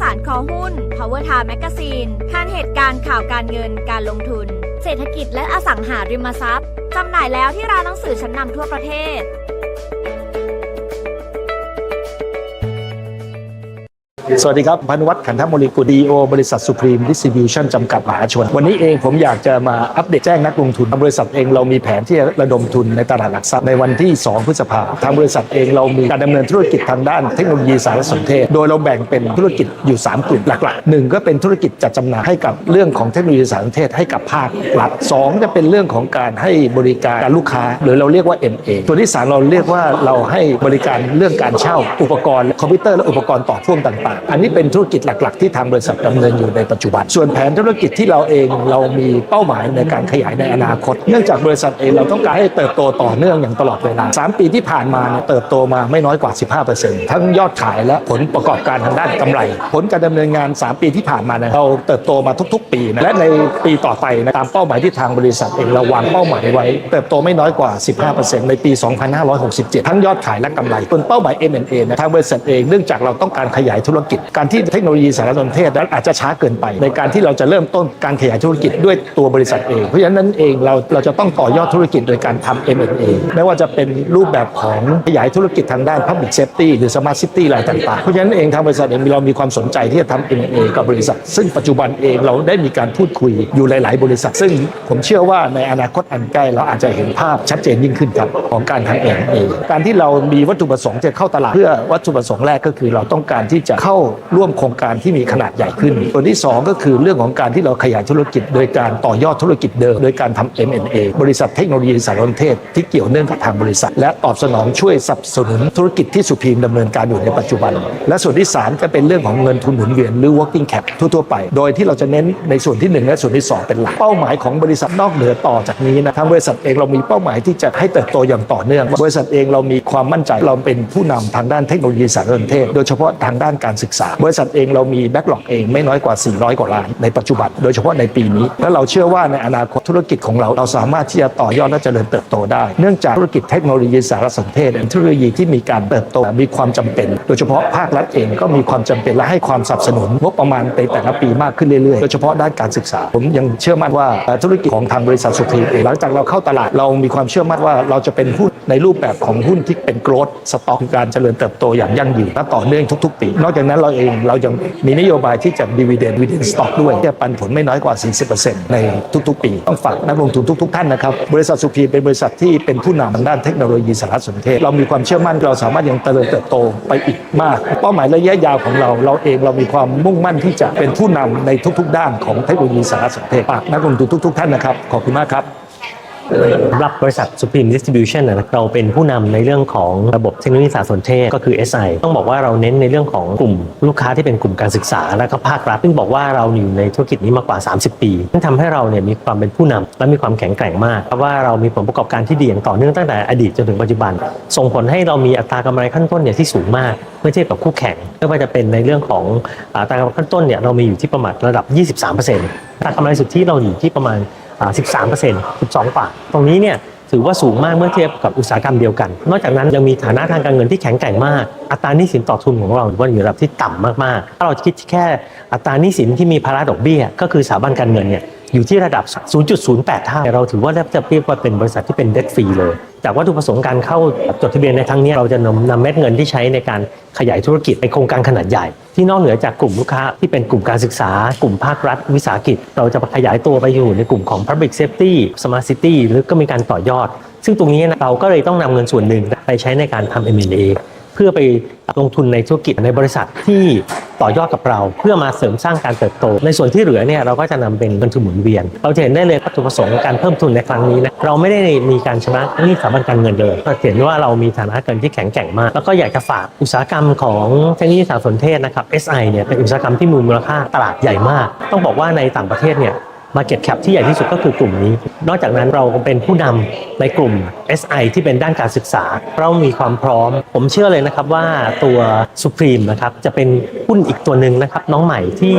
สารคอหุ้น Power Time Magazine ข่านเหตุการณ์ข่าวการเงินการลงทุน เศรษฐกิจและอสังหาริมทรัพย์จำหน่ายแล้วที่ร้านหนังสือชั้นนำทั่วประเทศ สวัสดีครับ พันวัฒน์ขันธมลิกุดีโอบริษัทสุพรีมดิสติบิวชั่นจำกัดมหาชน วันนี้เองผมอยากจะมาอัปเดตแจ้งนักลงทุน บริษัทเองเรามีแผนที่จะระดมทุนในตลาดหลักทรัพย์ในวันที่ 2 พฤษภาทางบริษัทเองเรามีการดำเนินธุรกิจทางด้านเทคโนโลยีสารสนเทศ โดยเราแบ่งเป็นธุรกิจอยู่ 3 กลุ่มหลักๆหนึ่งก็เป็นธุรกิจจัดจำหน่ายให้กับเรื่องของเทคโนโลยีสารสนเทศให้กับภาครัฐสองจะเป็นเรื่องของการให้บริการลูกค้า หรือเราเรียกว่า MA ตัวที่สามเราเรียกว่าเราให้บริการเรื่องการเช่าอุปกรณ์คอมพิวเตอร์และอุปกรณ์ต่อพ่วงต่างอันนี้เป็นธุรกิจหลัก ๆ ที่ทางบริษัทดำเนินอยู่ในปัจจุบัน ส่วนแผนธุรกิจที่เราเองเรามีเป้าหมายในการขยายในอนาคต เนื่องจากบริษัทเองเราต้องการให้เติบโตต่อเนื่องอย่างตลอดเวลา 3 ปีที่ผ่านมาเนี่ยเติบโตมาไม่น้อยกว่า 15%ทั้งยอดขายและผลประกอบการทางด้านกำไร ผลการดำเนินงาน 3 ปีที่ผ่านมาเนี่ยเราเติบโตมาทุก ๆ ปีนะและในปีต่อไปนะตามเป้าหมายที่ทางบริษัทเองเราวางเป้าหมายไว้ เติบโตไม่น้อยกว่า 15%ในปี 2567 ทั้งยอดขายและกำไรส่วนเป้าหมาย M&A นะทางบริษัทเองเนื่องจากเราต้องการขยายธุรกิจ การที่เทคโนโลยีสารสนเทศนั้นอาจจะช้าเกินไป ในการที่เราจะเริ่มต้นการขยายธุรกิจด้วยตัวบริษัทเอง เพราะฉะนั้นเองเราเราจะต้องต่อยอดธุรกิจโดยการทำ M&A ไม่ว่าจะเป็นรูปแบบของขยายธุรกิจทางด้าน Public Safety หรือ Smart City อะไรต่างๆ เพราะฉะนั้นเองทางบริษัทเองเรามีความสนใจที่จะทำ M&A กับบริษัท ซึ่งปัจจุบันเองเราได้มีการพูดคุยอยู่หลาย ๆ บริษัท ซึ่งผมเชื่อว่าในอนาคตอันใกล้เราอาจจะเห็นภาพชัดเจนยิ่งขึ้นครับของการทำ M&A การที่เรามีวัตถุประสงค์จะเข้าตลาดเพื่อวัตถุประสงค์แรกก็คือ เราต้องการที่จะเข้าร่วมโครงการที่มีขนาดใหญ่ขึ้น ตัวที่ 2 ก็คือเรื่องของการที่เราขยายธุรกิจ โดยการต่อยอดธุรกิจเดิม โดยการทำ M&A บริษัทเทคโนโลยีสารสนเทศที่เกี่ยวเนื่องกับทางบริษัท และตอบสนองช่วยสนับสนุนธุรกิจที่สุพีมดำเนินการอยู่ในปัจจุบัน และส่วนที่3ก็เป็นเรื่องของเงินทุนหมุนเวียนหรือ working cap ทั่วๆไป โดยที่เราจะเน้นในส่วนที่ 1 และส่วนที่ 2 เป็นหลักเป้าหมายของบริษัทนอกเหนือต่อจากนี้นะทางบริษัทเองเรามีเป้าหมายที่จะให้เติบโตอย่างต่อเนื่อง บริษัทเองเรามีความมั่นใจเราเป็นผู้นำทางด้านเทคโนโลยีสารสนเทศ โดยเฉพาะทางด้านการศึศึกษา บริษัทเองเรามีแบ็กหลอกเองไม่น้อยกว่า 400 กว่าล้านในปัจจุบัน โดยเฉพาะในปีนี้ และเราเชื่อว่าในอนาคตธุรกิจของเราเราสามารถที่จะต่อยอดและเจริญเติบโตได้ เนื่องจากธุรกิจเทคโนโลยีสารสนเทศเทคโนโลยีที่มีการเติบโตมีความจำเป็น โดยเฉพาะภาครัฐเองก็มีความจำเป็นและให้ความสนับสนุนงบประมาณในแต่ละปีมากขึ้นเรื่อยๆ โดยเฉพาะด้านการศึกษา ผมยังเชื่อมั่นว่าธุรกิจของทางบริษัทสุพีเองหลังจากเราเข้าตลาดเรามีความเชื่อมั่นว่าเราจะเป็นหุ้นในรูปแบบของหุ้นที่เป็น growth stock การเจริญเติบโตอย่างยั่งยืนและต่อเนื่องทุก ๆ ปีนอกจากนั้นเราเองเรายังมีนโยบายที่จะ dividend dividend stock ด้วยจะปันผลไม่น้อยกว่า 40%ในทุก ๆ ปี ต้องฝากนักลงทุนทุก ๆ ท่านนะครับ บริษัทสุพีเป็นบริษัทที่เป็นผู้นำทางด้านเทคโนโลยีสารสนเทศ เรามีความเชื่อมั่นเราสามารถยังเจริญเติบโตไปอีกมาก เป้าหมายระยะยาวของเรา เราเองเรามีความมุ่งมั่นที่จะเป็นผู้นำในทุก ๆ ด้านของเทคโนโลยีสารสนเทศฝากนักลงทุนทุก ๆ ท่านนะครับขอบคุณมากครับ สำหรับบริษัท Supreme Distribution นะเราเป็นผู้นำในเรื่องของระบบเทคโนโลยีสารสนเทศก็คือ SI ต้องบอกว่าเราเน้นในเรื่องของกลุ่มลูกค้าที่เป็นกลุ่มการศึกษาและก็ภาครัฐซึ่งบอกว่าเราอยู่ในธุรกิจนี้มากว่า 30 ปีซึ่ทำให้เราเนี่ยมีความเป็นผู้นำและมีความแข็งแกร่งมากเพราะว่าเรามีผลประกอบการที่ดีอย่างต่อเนื่องตั้งแต่อดีตจนถึงปัจจุบัน ส่งผลให้เรามีอัตรากำไรขั้นต้นเนี่ยที่สูงมากเมื่อเทียบกับคู่แข่งไม่ว่าจะเป็นในเรื่องของอัตรากำไรขั้นต้นเนี่ยเรามีอยู่ที่ประมาณระดับ 23%อัตรากำไรสุทธิเราอยู่ที่ประมาณ 13% 12กว่าตรงนี้เนี่ยถือว่าสูงมากเมื่อเทียบกับอุตสาหกรรมเดียวกัน นอกจากนั้นยังมีฐานะทางการเงินที่แข็งแกร่งมาก อัตราหนี้สินต่อทุนของเราถือว่าอยู่ระดับที่ต่ำมากๆ ถ้าเราคิดแค่อัตราหนี้สินที่มีภาระดอกเบี้ย ก็คือสถาบันการเงินเนี่ยอยู่ที่ระดับ 0.08เท่าเราถือว่าแทบจะเรียกว่าเป็นบริษัทที่เป็นเดดฟรีเลย จากวัตถุประสงค์การเข้าจดทะเบียนในครั้งนี้เราจะนำนำเม็ดเงินที่ใช้ในการขยายธุรกิจในโครงการขนาดใหญ่ ที่นอกเหนือจากกลุ่มลูกค้าที่เป็นกลุ่มการศึกษา กลุ่มภาครัฐ วิสาหกิจ เราจะขยายตัวไปอยู่ในกลุ่มของ Public Safety Smart City หรือก็มีการต่อยอด ซึ่งตรงนี้เราก็เลยต้องนำเงินส่วนหนึ่งไปใช้ในการทำ M&A เพื่อไปลงทุนในธุรกิจในบริษัทที่ ต่อยอดกับเรา เพื่อมาเสริมสร้างการเติบโต ในส่วนที่เหลือเนี่ยเราก็จะนำเป็นเงินทุนหมุนเวียน เราจะเห็นได้เลยวัตถุประสงค์การเพิ่มทุนในครั้งนี้นะเราไม่ได้มีการชำระหนี้สถาบันการเงินเลยเราเห็นว่าเรามีฐานะเงินที่แข็งแกร่งมาก แล้วก็อยากจะฝากอุตสาหกรรมของเทคโนโลยีสารสนเทศนะครับ SI เนี่ยเป็นอุตสาหกรรมที่มีมูลค่าตลาดใหญ่มาก ต้องบอกว่าในต่างประเทศเนี่ย Market Cap ที่ใหญ่ที่สุดก็คือกลุ่มนี้ นอกจากนั้นเราเป็นผู้นำในกลุ่ม SI ที่เป็นด้านการศึกษา เรามีความพร้อม ผมเชื่อเลยนะครับว่าตัว Supreme นะครับจะเป็นหุ้นอีกตัวหนึ่งนะครับน้องใหม่ที่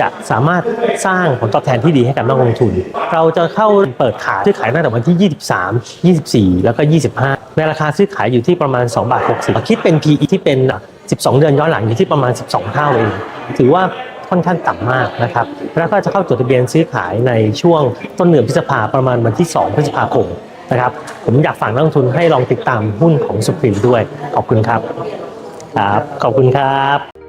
จะสามารถสร้างผลตอบแทนที่ดีให้กับนักลงทุน เราจะเข้าเปิดขายซื้อขายตั้งแต่วันที่ 23 24 แล้วก็ 25 ในราคาซื้อขายอยู่ที่ประมาณ2บาท60คิดเป็น PE ที่เป็น 12 เดือนย้อนหลังอยู่ที่ประมาณ 12 เท่าเองถือว่า ค่อนข้างต่ำมากนะครับ แล้วก็จะเข้าจดทะเบียนซื้อขายในช่วงต้นเดือนพฤษภาประมาณวันที่ 2 พฤษภาคมนะครับผมอยากฝากนักลงทุนให้ลองติดตามหุ้นของสุพรีมด้วย ขอบคุณครับ ครับ ขอบคุณครับ